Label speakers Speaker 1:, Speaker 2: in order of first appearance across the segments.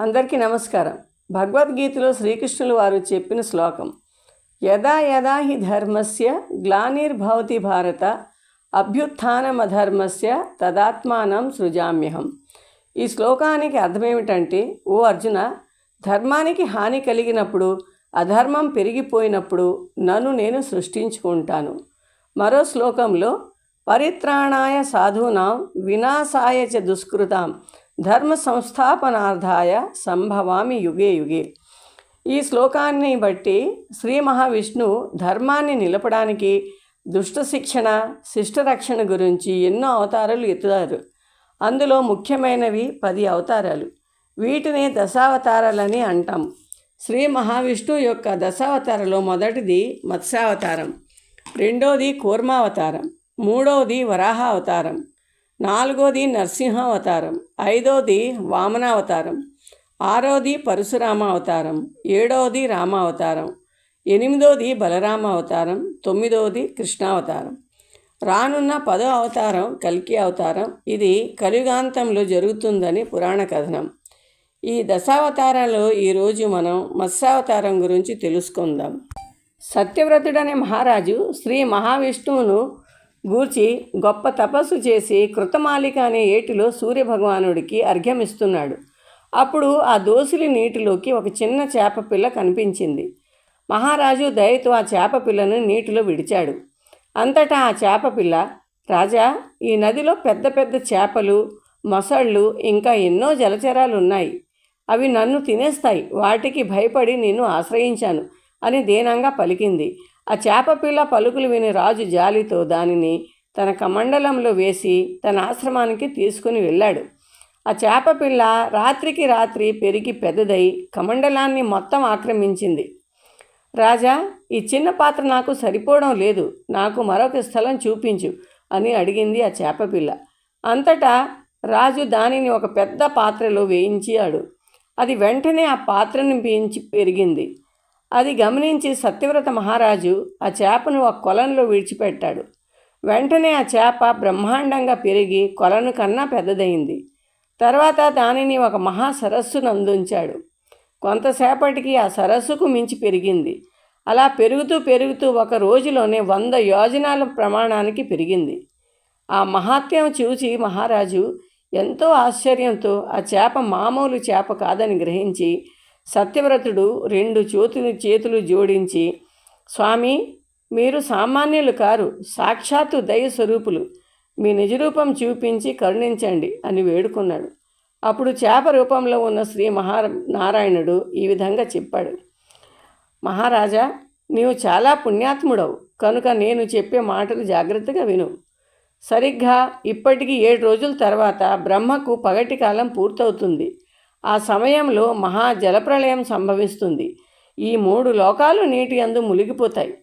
Speaker 1: అందరికీ నమస్కారం. భగవద్గీతలో శ్రీకృష్ణులు వారు చెప్పిన శ్లోకం యదా యదా హి ధర్మస్య గ్లానిర్భవతి భారత అభ్యుత్నమధర్మస్య తదాత్మానం సృజామ్యహం. ఈ శ్లోకానికి అర్థమేమిటంటే ఓ అర్జున ధర్మానికి హాని కలిగినప్పుడు అధర్మం పెరిగిపోయినప్పుడు నన్ను నేను సృష్టించుకుంటాను. మరో శ్లోకంలో పరిత్రాణాయ సాధూనాం వినాశాయ చ దుష్కృతాం ధర్మ సంస్థాపనార్థాయ సంభవామి యుగే యుగే. ఈ శ్లోకాన్ని బట్టి శ్రీ మహావిష్ణువు ధర్మాన్ని నిలపడానికి దుష్ట శిక్షణ శిష్ట రక్షణ గురించి ఎన్నో అవతారాలు ఎత్తుతారు. అందులో ముఖ్యమైనవి పది అవతారాలు. వీటిని దశావతారాలని అంటాం. శ్రీ మహావిష్ణు యొక్క దశావతారలో మొదటిది మత్స్యావతారం రెండోది కూర్మావతారం మూడవది వరాహావతారం నాలుగోది నరసింహావతారం ఐదోది వామనావతారం ఆరోది పరశురామ అవతారం ఏడవది రామావతారం ఎనిమిదోది బలరామ అవతారం తొమ్మిదవది కృష్ణావతారం. రానున్న పదో అవతారం కల్కి అవతారం. ఇది కలియుగాంతంలో జరుగుతుందని పురాణ కథనం. ఈ దశావతారాల్లో ఈరోజు మనం మత్స్యావతారం గురించి తెలుసుకుందాం. సత్యవ్రతుడనే మహారాజు శ్రీ మహావిష్ణువును గూర్చి గొప్ప తపస్సు చేసి కృతమాలిక అనే ఏటిలో సూర్యభగవానుడికి అర్ఘ్యమిస్తున్నాడు. అప్పుడు ఆ దోసిలి నీటిలోకి ఒక చిన్న చేప పిల్ల కనిపించింది. మహారాజు దయతో ఆ చేప పిల్లను నీటిలో విడిచాడు. అంతటా ఆ చేప పిల్ల రాజా ఈ నదిలో పెద్ద పెద్ద చేపలు మొసళ్ళు ఇంకా ఎన్నో జలచరాలు ఉన్నాయి అవి నన్ను తినేస్తాయి. వాటికి భయపడి నేను ఆశ్రయించాను అని దీనంగా పలికింది. ఆ చేపపిల్ల పలుకులు విని రాజు జాలితో దానిని తన కమండలంలో వేసి తన ఆశ్రమానికి తీసుకుని వెళ్ళాడు. ఆ చేపపిల్ల రాత్రికి రాత్రి పెరిగి పెద్దదై కమండలాన్ని మొత్తం ఆక్రమించింది. రాజా ఈ చిన్న పాత్ర నాకు సరిపోవడం లేదు. నాకు మరొక స్థలం చూపించు అని అడిగింది ఆ చేపపిల్ల అంతటా రాజు దానిని ఒక పెద్ద పాత్రలో వేయించాడు. అది వెంటనే ఆ పాత్రను పెంచి పెరిగింది. అది గమనించి సత్యవ్రత మహారాజు ఆ చేపను ఒక కొలంలో విడిచిపెట్టాడు. వెంటనే ఆ చేప బ్రహ్మాండంగా పెరిగి కొలను కన్నా పెద్దదైంది తర్వాత దానిని ఒక మహా సరస్సును అందించాడు కొంతసేపటికి ఆ సరస్సుకు మించి పెరిగింది. అలా పెరుగుతూ పెరుగుతూ ఒక రోజులోనే వంద యోజనాల ప్రమాణానికి పెరిగింది. ఆ మహాత్యం చూచి మహారాజు ఎంతో ఆశ్చర్యంతో ఆ చేప మామూలు చేప కాదని గ్రహించి సత్యవ్రతుడు రెండు చేతులు చేతులు జోడించి స్వామి మీరు సామాన్యులు కారు సాక్షాత్తు దయ స్వరూపులు. మీ నిజరూపం చూపించి కరుణించండి అని వేడుకున్నాడు. అప్పుడు చేప రూపంలో ఉన్న శ్రీ మహా నారాయణుడు ఈ విధంగా చెప్పాడు. మహారాజా నీవు చాలా పుణ్యాత్ముడవు. కనుక నేను చెప్పే మాటలు జాగ్రత్తగా విను. సరిగ్గా ఇప్పటికీ ఏడు రోజుల తర్వాత బ్రహ్మకు పగటి కాలం పూర్తవుతుంది. ఆ సమయంలో మహా జలప్రళయం సంభవిస్తుంది. ఈ మూడు లోకాలు నీటి అందు మునిగిపోతాయి.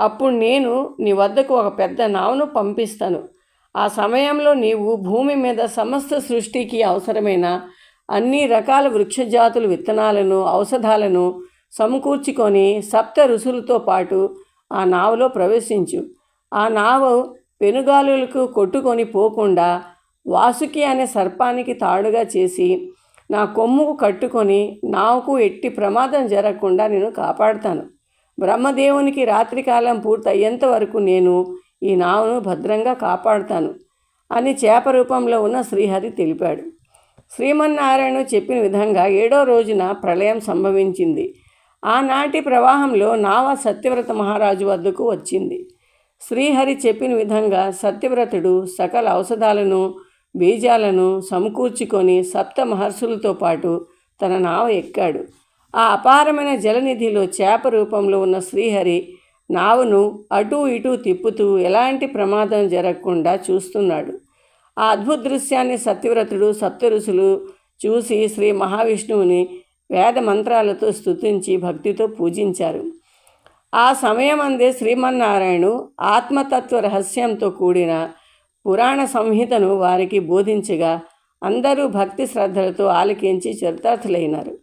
Speaker 1: అప్పుడు నేను నీ వద్దకు ఒక పెద్ద నావును పంపిస్తాను. ఆ సమయంలో నీవు భూమి మీద సమస్త సృష్టికి అవసరమైన అన్ని రకాల వృక్షజాతుల విత్తనాలను ఔషధాలను సమకూర్చుకొని సప్త ఋషులతో పాటు ఆ నావలో ప్రవేశించు. ఆ నావ పెనుగాలులకు కొట్టుకొని పోకుండా వాసుకి అనే సర్పానికి తాడుగా చేసి నా కొమ్ముకు కట్టుకొని నావుకు ఎట్టి ప్రమాదం జరగకుండా నేను కాపాడుతాను. బ్రహ్మదేవునికి రాత్రికాలం పూర్తయ్యేంత వరకు నేను ఈ నావును భద్రంగా కాపాడుతాను అని చేప రూపంలో ఉన్న శ్రీహరి తెలిపాడు. శ్రీమన్నారాయణ చెప్పిన విధంగా ఏడో రోజున ప్రళయం సంభవించింది. ఆనాటి ప్రవాహంలో నావ సత్యవ్రత మహారాజు వద్దకు వచ్చింది. శ్రీహరి చెప్పిన విధంగా సత్యవ్రతుడు సకల ఔషధాలను బీజాలను సమకూర్చుకొని సప్త మహర్షులతో పాటు తన నావ ఎక్కాడు. ఆ అపారమైన జలనిధిలో చేప రూపంలో ఉన్న శ్రీహరి నావను అటూ ఇటూ తిప్పుతూ ఎలాంటి ప్రమాదం జరగకుండా చూస్తున్నాడు. ఆ అద్భుత దృశ్యాన్ని సత్యవ్రతుడు సప్తఋషులు చూసి శ్రీ మహావిష్ణువుని వేద మంత్రాలతో స్తుతించి భక్తితో పూజించారు. ఆ సమయం అందే శ్రీమన్నారాయణు ఆత్మతత్వ రహస్యంతో కూడిన పురాణ సంహితను వారికి బోధించగా అందరూ భక్తి శ్రద్ధలతో ఆలకించి చరితార్థులైనారు.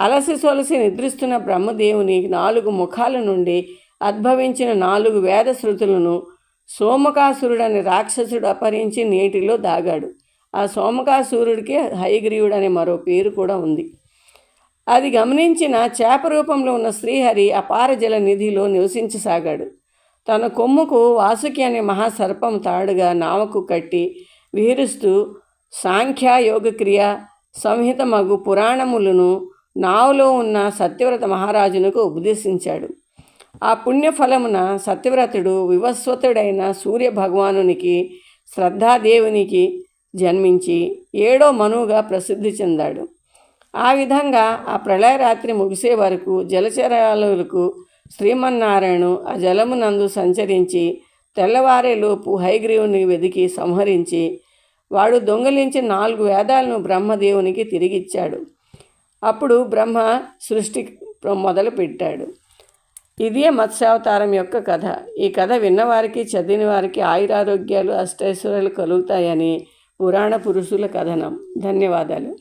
Speaker 1: అలసి సొలసి నిద్రిస్తున్న బ్రహ్మదేవుని నాలుగు ముఖాల నుండి ఉద్భవించిన నాలుగు వేద శృతులను సోమకాసురుడని రాక్షసుడు అపహరించి నీటిలో దాగాడు. ఆ సోమకాసురుడికి హయగ్రీవుడు అనే మరో పేరు కూడా ఉంది. అది గమనించిన చేప రూపంలో ఉన్న శ్రీహరి అపార జల నిధిలో నివసించసాగాడు. తన కొమ్ముకు వాసుకి అనే మహాసర్పం తాడుగా నావకు కట్టి విహరిస్తూ సాంఖ్య యోగక్రియ సంహిత మగు పురాణములను నావులో ఉన్న సత్యవ్రత మహారాజునకు ఉపదేశించాడు. ఆ పుణ్యఫలమున సత్యవ్రతుడు వివస్వతుడైన సూర్య భగవానునికి శ్రద్ధాదేవునికి జన్మించి ఏడో మనువుగా ప్రసిద్ధి చెందాడు. ఆ విధంగా ఆ ప్రళయరాత్రి ముగిసే వరకు జలచరాలకు శ్రీమన్నారాయణు ఆ జలమునందు సంచరించి తెల్లవారేలోపు హైగ్రీవుని వెదికి సంహరించి వాడు దొంగిలించి నాలుగు వేదాలను బ్రహ్మదేవునికి తిరిగిచ్చాడు. అప్పుడు బ్రహ్మ సృష్టి మొదలుపెట్టాడు. ఇదే మత్స్యావతారం యొక్క కథ. ఈ కథ విన్నవారికి చదివిన వారికి ఆయురారోగ్యాలు అష్టైశ్వర్యాలు కలుగుతాయని పురాణ పురుషుల కథనం. ధన్యవాదాలు.